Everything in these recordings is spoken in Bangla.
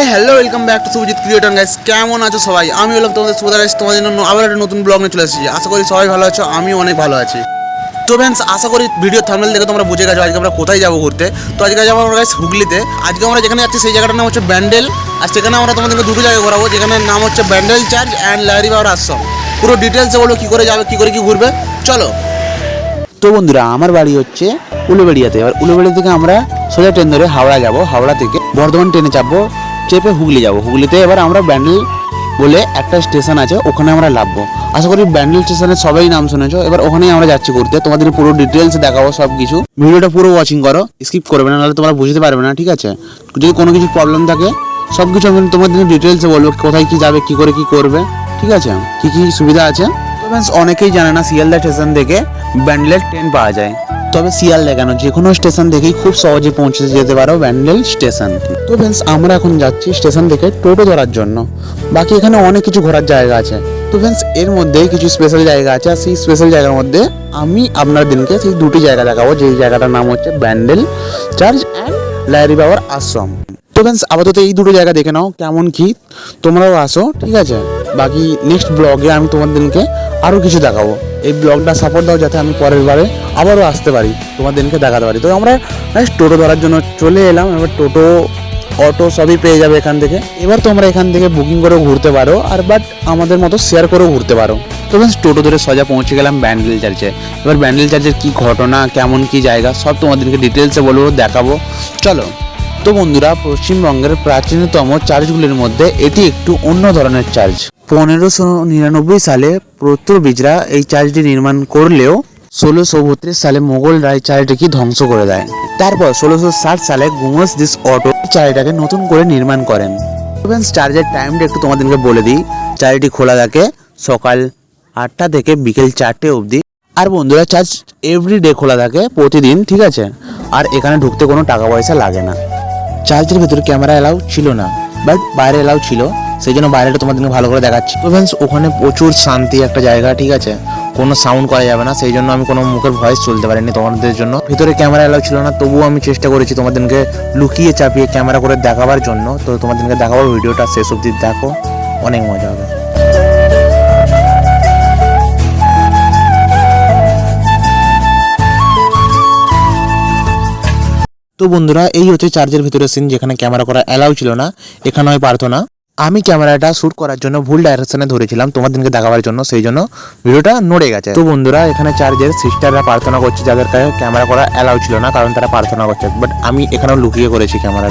A hello welcome back to Sujit creator guys কেমন আছো সবাই? আমি হলাম তোমাদের সুবিধা গাইস তোমাদের জন্য আবার একটা নতুন ব্লগ নিয়ে চলে এসেছি। আশা করি সবাই ভালো আছো আমি অনেক ভালো আছি। তো ফ্রেন্ডস আশা করি ভিডিও থাম্বনেল দেখে তোমরা বুঝে গেছো আজকে আমরা কোথায় যাব ঘুরতে। তো আজকে যাব আমরা গাইস হুগলিতে। আজকে আমরা যেখানে যাচ্ছি সেই জায়গাটার নাম হচ্ছে ব্যান্ডেল। আর সেখানে আমরা তোমাদেরকে দুটো জায়গায় ঘোরাবো যেখানের নাম হচ্ছে ব্যান্ডেল চার্চ অ্যান্ড লারি বাবার আশ্রম। পুরো ডিটেলসে বলব কী করে যাবে, কী করে কী ঘুরবে। চলো। তো বন্ধুরা, আমার বাড়ি হচ্ছে উলুবেড়িয়াতে। এবার উলুবেড়িয়া থেকে আমরা সোজা ট্রেন ধরে হাওড়া যাব। হাওড়া থেকে বর্ধমান ট্রেনে চাপবো। চেপে হুগলি যাব। হুগলিতে এবার আমরা ব্যান্ডেল বলে একটা স্টেশন আছে, ওখানে আমরা নামবো আশা করি ব্যান্ডেল স্টেশনে সবাই নাম শুনেছো। এবার ওখানেই আমরা যাচ্ছি ঘুরতে। তোমাদের পুরো ডিটেলস দেখাবো সব কিছু ভিডিওটা পুরো ওয়াচিং করো স্কিপ করবে না, নাহলে তোমরা বুঝতে পারবে না, ঠিক আছে? যদি কোনো কিছু প্রবলেম থাকে সব কিছু আমি তোমাদের ডিটেলসে বলব, কোথায় কি যাবে, কি করে, কি করবে, ঠিক আছে? কি কি সুবিধা আছে? অনেকেই জানে না, শিয়ালদা স্টেশন থেকে ব্যান্ডেলের ট্রেন পাওয়া যায়। তবে শিয়ালদা কেন যে কোনো স্টেশন থেকেই খুব সহজে পৌঁছে যেতে পারো ব্যান্ডেল স্টেশন। তো ফ্রেন্ডস আমরা এখন যাচ্ছি স্টেশন থেকে টোটো ধরার জন্য। বাকি এখানে অনেক কিছু ঘোরার জায়গা আছে। তো ফ্রেন্ডস এর মধ্যে কিছু স্পেশাল জায়গা আছে আর সেই স্পেশাল জায়গার মধ্যে আমি আপনার দিনকে সেই দুটি জায়গা দেখাবো। যেই জায়গাটার নাম হচ্ছে ব্যান্ডেল চার্চ অ্যান্ড লাইরি বাবার আশ্রম। তো ফ্রেন্ডস আপাতত এই দুটো জায়গা দেখে নাও, কেমন কি, তোমরাও আসো, ঠিক আছে? বাকি নেক্সট ব্লগে আমি তোমাদেরকে আরও কিছু দেখাবো। এই ব্লগটা সাপোর্ট দাও যাতে আমি পরের বারে আবারও আসতে পারি, তোমাদেরকে দেখাতে পারি। তো আমরা টোটো ধরার জন্য চলে এলাম। এবার টোটো, অটো সবই পেয়ে যাবে এখান থেকে। এবার তোমরা এখান থেকে বুকিং করেও ঘুরতে পারো, আর বাট আমাদের মতো শেয়ার করেও ঘুরতে পারো। তো ফ্রেন্ডস টোটো ধরে সোজা পৌঁছে গেলাম ব্যান্ডেল চার্চে এবার ব্যান্ডেল চার্চের কী ঘটনা, কেমন কী জায়গা, সব তোমাদেরকে ডিটেলসে বলব, দেখাবো। চলো। তো বন্ধুরা, পশ্চিমবঙ্গের প্রাচীনতম চার্চগুলির মধ্যে এটি একটু অন্য ধরনের চার্চ পনেরোশো নিরানব্বই সালে প্রত্যুবিজরা এই চার্চটি নির্মাণ করলেও ষোলোশো বত্রিশ সালে মোগলরা এই চার্চটিকে ধ্বংস করে দেয়। তারপর ষোলোশো ষাট সালে গুমস দিস অটো চার্চটাকে নতুন করে নির্মাণ করেন। চার্চের টাইমটা একটু তোমাদেরকে বলে দিই চার্চটি খোলা থাকে সকাল আটটা থেকে বিকেল চারটে অবধি। আর বন্ধুরা চার্চ এভরি ডে খোলা থাকে প্রতিদিন, ঠিক আছে? আর এখানে ঢুকতে কোনো টাকা পয়সা লাগে না। চার্চের ভেতরে ক্যামেরা এলাও ছিল না বাট বাইরে এলাও ছিল। সেই জন্য বাইরেটা তোমাদেরকে ভালো করে দেখাচ্ছি। তো ফ্রেন্ডস ওখানে প্রচুর শান্তি একটা জায়গা, ঠিক আছে? কোনো সাউন্ড করা যাবে না সেই জন্য আমি কোনো মুখের ভয়েস চলতে পারিনি তোমাদের জন্য। ভিতরে ক্যামেরা অ্যালাউ ছিল না, তবুও আমি চেষ্টা করেছি তোমাদেরকে লুকিয়ে চাপিয়ে ক্যামেরা করে দেখাবার জন্য। তো তোমাদেরকে দেখাবো ভিডিওটা শেষ অবধি দেখো, অনেক মজা হবে। তো বন্ধুরা, এই হচ্ছে চার্জের ভিতরে সিন যেখানে ক্যামেরা করা অ্যালাউ ছিল না, এখানে হয় পারতো না আমি ক্যামেরাটা শ্যুট করার জন্য ভুল ডাইরেকশনে ধরেছিলাম, তোমাদেরকে দেখাবার জন্য, সেই জন্য ভিডিওটা নড়ে গেছে। তো বন্ধুরা, এখানে চার্জের সিস্টাররা প্রার্থনা করছে, যাদের ক্যামেরা করা অ্যালাউ ছিল না, কারণ তারা প্রার্থনা করছে। বাট আমি এখানেও লুকিয়ে করেছি ক্যামেরা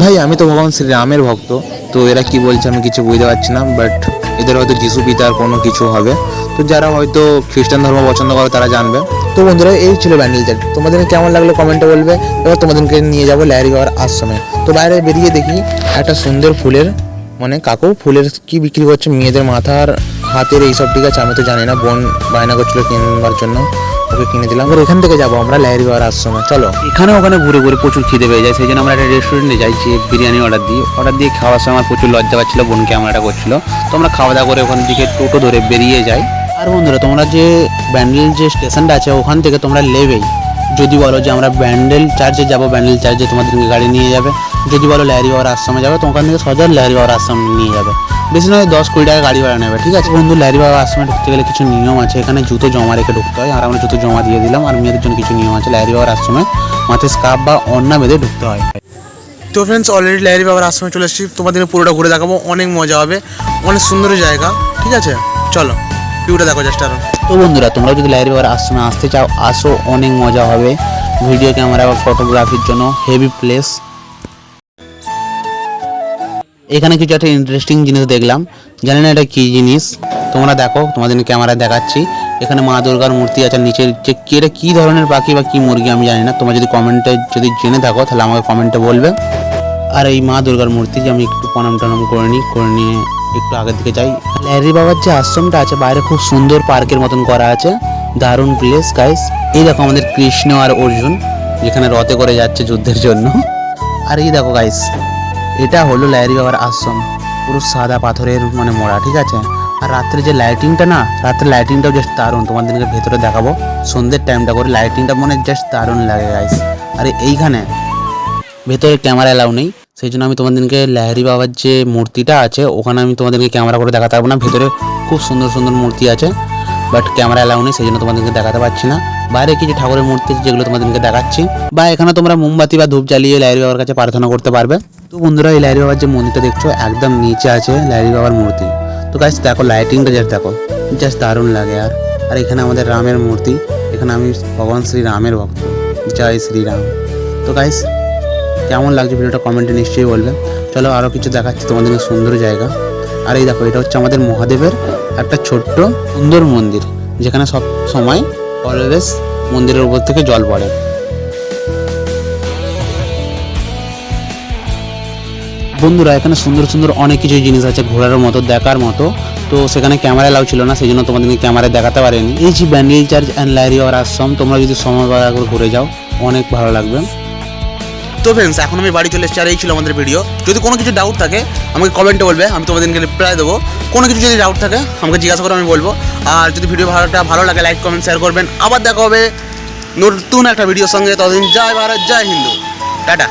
ভাই, আমি তো ভগবান শ্রীরামের ভক্ত, তো এরা কি বলছে আমি কিছু বুঝতে পারছি না বাট এদের হয়তো যিশু পিতার কোনো কিছু হবে। তো যারা হয়তো খ্রিস্টান ধর্ম পছন্দ করে, তারা জানবে। তো বন্ধুরা, এই ছিল ব্যান্ডেল চার্ট তোমাদের কেমন লাগল কমেন্টে বলবে, এবার তোমাদেরকে নিয়ে যাব ল্যারি বাবার আশ্রমে। তো বাইরে বেরিয়ে দেখি একটা সুন্দর ফুলের মানে কাকু, ফুলের কি বিক্রি করছে? মেয়েদের মাথার, হাতের, এইসব ঠিক আছে? আমি তো জানি না, বোন বায়না করছিল কিনবার জন্য। ওকে কিনে দিলাম। এবার এখান থেকে যাব আমরা লাহিরি বাবার আশ্রমে। চলো। এখানে ওখানে ঘুরে ঘুরে প্রচুর খিদে পেয়ে যায়, সেই জন্য আমরা একটা রেস্টুরেন্টে যাই যে বিরিয়ানি অর্ডার দিই অর্ডার দিয়ে খাওয়ার সময় আমার প্রচুর লজ্জা পাচ্ছিল বোন ক্যামেরাটা করছিল। তো আমরা খাওয়া দাওয়া করে ওখান থেকে টোটো ধরে বেরিয়ে যাই। আর বন্ধুরা, তোমরা যে ব্যান্ডেল যে স্টেশনটা আছে, ওখান থেকে তোমরা লেবেই যদি বলো যে আমরা ব্যান্ডেল চার্জে যাব, ব্যান্ডেল চার্জে তোমাদেরকে গাড়ি নিয়ে যাবে। যদি বলো লাহিরি বাবার আশ্রমে যাবে তো ওখান থেকে সজল লাহিরি বাবার আশ্রম নিয়ে যাবে। বেশি নয় দশ কুড়ি টাকা গাড়ি ভাড়া নেবে ঠিক আছে? বন্ধু লাহিরি বাবার আশ্রমে ঢুকতে গেলে কিছু নিয়ম আছে এখানে জুতো জমা রেখে ঢুকতে হয় আর আমরা জুতো জমা দিয়ে দিলাম আর মেয়েদের জন্য কিছু নিয়ম আছে লাহিরি বাবার আশ্রমে মাথায় স্কার্ফ বা অন্না বেঁধে ঢুকতে হয়। তো ফ্রেন্ডস অলরেডি লাহিরি বাবার আশ্রমে চলে এসেছি তোমাদের পুরোটা ঘুরে দেখাবো অনেক মজা হবে অনেক সুন্দর জায়গা ঠিক আছে? চলো ভিউটা দেখো জাস্ট আরও। তো বন্ধুরা তোমরা যদি লাহিরি বাবার আশ্রমে আসতে চাও আসো অনেক মজা হবে। ভিডিও ক্যামেরা বা ফটোগ্রাফির জন্য হেভি প্লেস এখানে কিছু একটা ইন্টারেস্টিং জিনিস দেখলাম। জানি না এটা কী জিনিস। তোমরা দেখো তোমাদের ক্যামেরায় দেখাচ্ছি। এখানে মা দুর্গার মূর্তি আছে নিচের যে কি, এটা কী ধরনের পাখি বা কী মুরগি আমি জানি না। তোমরা যদি কমেন্টে যদি জেনে থাকো, তাহলে আমাকে কমেন্টে বলবে। আর এই মা দুর্গার মূর্তি যে আমি একটু প্রণাম টনাম করে নিই, করে নিয়ে একটু আগের দিকে যাই। ল্যারি বাবার যে আশ্রমটা আছে, বাইরে খুব সুন্দর পার্কের মতন করা আছে। দারুণ প্লেস গাইস এই দেখো আমাদের কৃষ্ণ আর অর্জুন, যেখানে রথে করে যাচ্ছে যুদ্ধের জন্য। আর এই দেখো গাইস এটা হলো লাইরি বাবার আশ্রম। পুরো সাদা পাথরের মানে মোড়া, ঠিক আছে? আর রাত্রে যে লাইটিংটা না, রাত্রে লাইটিংটাও জাস্ট দারুণ। তোমাদেরকে ভেতরে দেখাবো। সন্ধ্যের টাইমটা করে লাইটিংটা মনে জাস্ট দারুণ লাগে গাইস আর এইখানে ভেতরে ক্যামেরা এলাও নেই। সেই জন্য আমি তোমাদেরকে লাহারি বাবার যে মূর্তিটা আছে, ওখানে আমি তোমাদেরকে ক্যামেরা করে দেখাতে পারব না। ভেতরে খুব সুন্দর সুন্দর মূর্তি আছে বাট ক্যামেরা এলাও নেই, সেই জন্য তোমাদেরকে দেখাতে পারছি না। বাইরে কিছু ঠাকুরের মূর্তি যেগুলো তোমাদেরকে দেখাচ্ছি। বা এখানে তোমরা মোমবাতি বা ধূপ জ্বালিয়ে লাইরি বাবার কাছে প্রার্থনা করতে পারবে। তো বন্ধুরা, এই লাইরি বাবার যে মন্দিরটা দেখছ, একদম নিচে আছে লাইরি বাবার মূর্তি। তো গাছ দেখো লাইটিংটা জাস্ট দেখো। জাস্ট দারুণ লাগে আর। আর এখানে আমাদের রামের মূর্তি। এখানে আমি ভগবান শ্রী রামের ভক্ত। জয় শ্রীরাম তো গাইস কেমন লাগছে ভিডিওটা কমেন্টে নিশ্চয়ই বলবে। চলো আরও কিছু দেখাচ্ছি তোমাদেরকে সুন্দর জায়গা। আর এই দেখো, এটা হচ্ছে আমাদের মহাদেবের একটা ছোট্ট সুন্দর মন্দির। যেখানে সব সময় অলওয়েজ মন্দিরের উপর থেকে জল পড়ে। বন্ধুরা, এখানে সুন্দর সুন্দর অনেক কিছু জিনিস আছে ঘোরার মতো, দেখার মতো। তো সেখানে ক্যামেরা লাউ ছিল না সেই জন্য তোমাদেরকে ক্যামেরা দেখাতে পারেনি। এই যে ব্যান্ডেল চার্জ অ্যান্ড লাইরি আর আশ্রম তোমরা যদি সময় একবার ঘুরে যাও, অনেক ভালো লাগবে। তো ফ্রেন্ডস এখন আমি বাড়ি চলে এসেছি, আর এই ছিল আমাদের ভিডিও যদি কোনো কিছু ডাউট থাকে, আমাকে কমেন্টে বলবে, আমি তোমাদেরকে রিপ্লাই দেবো। কোনো কিছু যদি ডাউট থাকে, আমাকে জিজ্ঞাসা করে আমি বলব। আর যদি ভিডিও ভালোটা ভালো লাগে লাইক কমেন্ট শেয়ার করবেন। আবার দেখা হবে নতুন একটা ভিডিওর সঙ্গে। ততদিন জয় ভারত, জয় হিন্দু। টাটা।